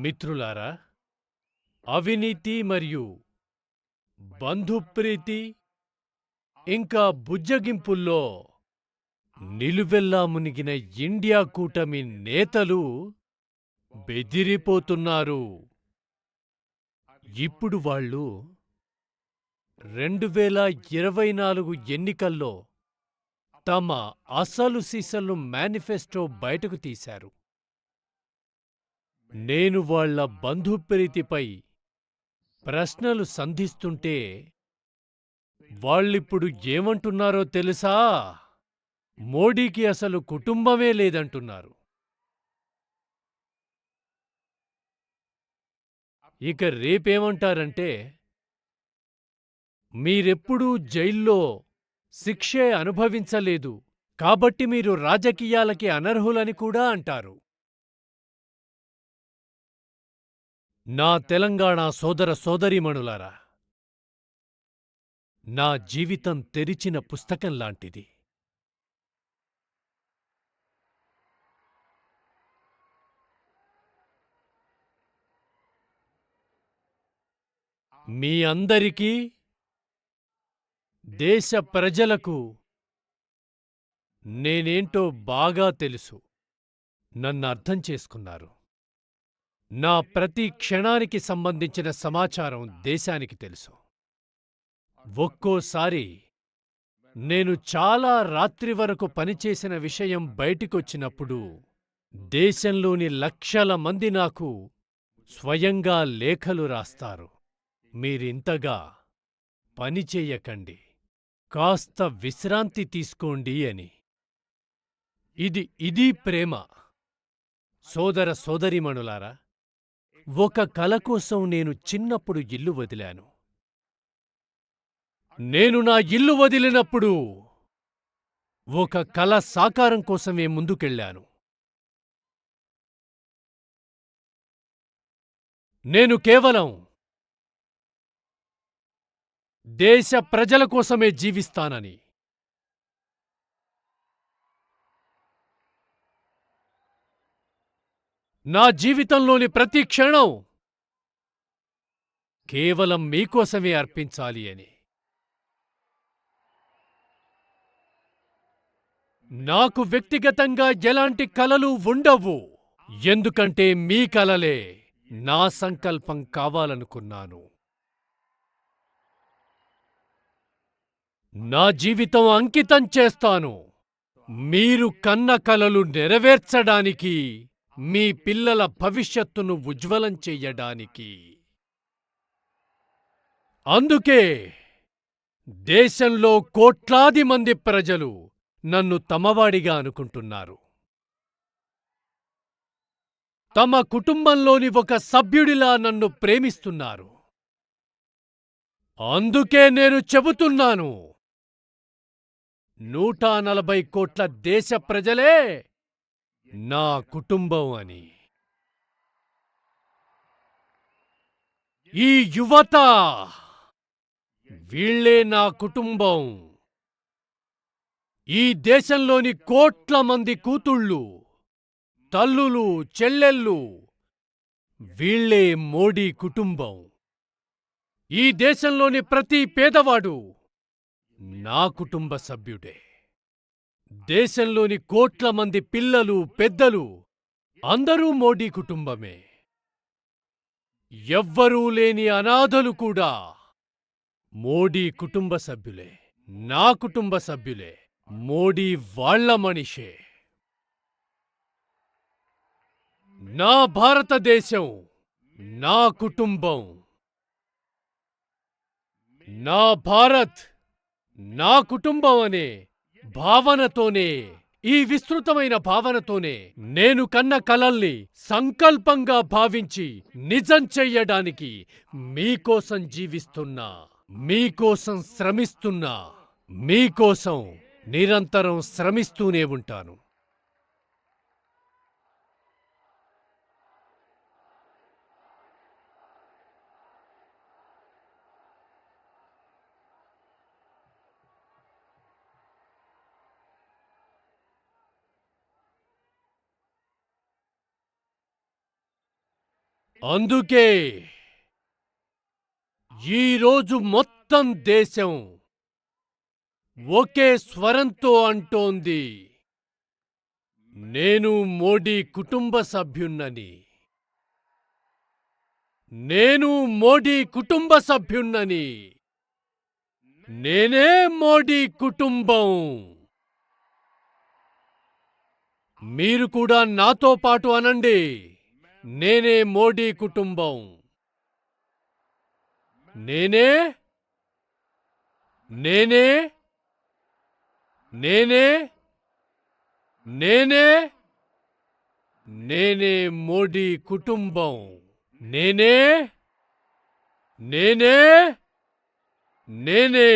మిత్రులారా అవినీతి మరియు బంధుప్రీతి ఇంకా బుజ్జగింపుల్లో నిలువెల్లా మునిగిన ఇండియా కూటమి నేతలు బెదిరిపోతున్నారు. ఇప్పుడు వాళ్ళు రెండు వేల ఇరవై నాలుగు ఎన్నికల్లో తమ అసలు సీసలు మేనిఫెస్టో బయటకు తీశారు. నేను వాళ్ళ బంధుప్రీతిపై ప్రశ్నలు సంధిస్తుంటే వాళ్ళిప్పుడు ఏమంటున్నారో తెలుసా? మోడీకి అసలు కుటుంబమే లేదంటున్నారు. ఇక రేపేమంటారంటే మీరెప్పుడూ జైల్లో శిక్షే అనుభవించలేదు కాబట్టి మీరు రాజకీయాలకి అనర్హులని కూడా అంటారు. నా తెలంగాణ సోదర సోదరీమణులారా నా జీవితం తెరిచిన పుస్తకం లాంటిది. మీ అందరికీ దేశ ప్రజలకు నేనేంటో బాగా తెలుసు. నన్ను అర్థం చేసుకున్నారు. నా ప్రతి క్షణానికి సంబంధించిన సమాచారం దేశానికి తెలుసు. ఒక్కోసారి నేను చాలా రాత్రి వరకు పనిచేసిన విషయం బయటికొచ్చినప్పుడు దేశంలోని లక్షల మంది నాకు స్వయంగా లేఖలు రాస్తారు. మీరింతగా పనిచేయకండి కాస్త విశ్రాంతి తీసుకోండి అని. ఇది ఇది ప్రేమ. సోదర సోదరిమణులారా ఒక కల కోసం నేను చిన్నప్పుడు ఇల్లు వదిలాను. నేను నా ఇల్లు వదిలినప్పుడు ఒక కల సాకారం కోసమే ముందుకెళ్ళాను. నేను కేవలం దేశ ప్రజల కోసమే జీవిస్తానని. నా జీవితంలోని ప్రతి క్షణం కేవలం మీకోసమే అర్పించాలి అని. నాకు వ్యక్తిగతంగా ఎలాంటి కలలు ఉండవు. ఎందుకంటే మీ కలలే నా సంకల్పం కావాలనుకున్నాను. నా జీవితం అంకితం చేస్తాను. మీరు కన్న కలలు నెరవేర్చడానికి మీ పిల్లల భవిష్యత్తును ఉజ్వలం చెయ్యడానికి. అందుకే దేశంలో కోట్లాది మంది ప్రజలు నన్ను తమవాడిగా అనుకుంటున్నారు. తమ కుటుంబంలోని ఒక సభ్యుడిలా నన్ను ప్రేమిస్తున్నారు. అందుకే నేను చెబుతున్నాను నూట నలభై కోట్ల దేశ ప్రజలే నా కుటుంబం అని. ఈ యువత వీళ్ళే నా కుటుంబం. ఈ దేశంలోని కోట్ల మంది కూతుళ్ళు తల్లులు చెల్లెళ్ళు వీళ్ళే మోడీ కుటుంబం. ఈ దేశంలోని ప్రతి పేదవాడు నా కుటుంబ సభ్యుడే. దేశంలోని కోట్ల మంది పిల్లలు పెద్దలు అందరూ మోడీ కుటుంబమే. ఎవ్వరూ లేని అనాథలు కూడా మోడీ కుటుంబ సభ్యులే. నా కుటుంబ సభ్యులే. మోడీ వాళ్ళ మనిషే. నా భారతదేశం నా కుటుంబం. నా భారత్ నా కుటుంబం అనే భావనతోనే ఈ విస్తృతమైన భావనతోనే నేను కన్న కలల్ని సంకల్పంగా భావించి నిజం చెయ్యడానికి మీకోసం జీవిస్తున్నా మీకోసం శ్రమిస్తున్నా మీకోసం నిరంతరం శ్రమిస్తూనే ఉంటాను. అందుకే ఈరోజు మొత్తం దేశం ఒకే స్వరంతో అంటోంది. నేను మోడీ కుటుంబ సభ్యున్నని నేను మోడీ కుటుంబ సభ్యున్నని నేనే మోడీ కుటుంబం. మీరు కూడా నాతో పాటు అనండి. నేనే మోడీ కుటుంబం. నేనే? నేనే? నేనే? నేనే? నేనే మోడీ కుటుంబం. నేనే? నేనే? నేనే?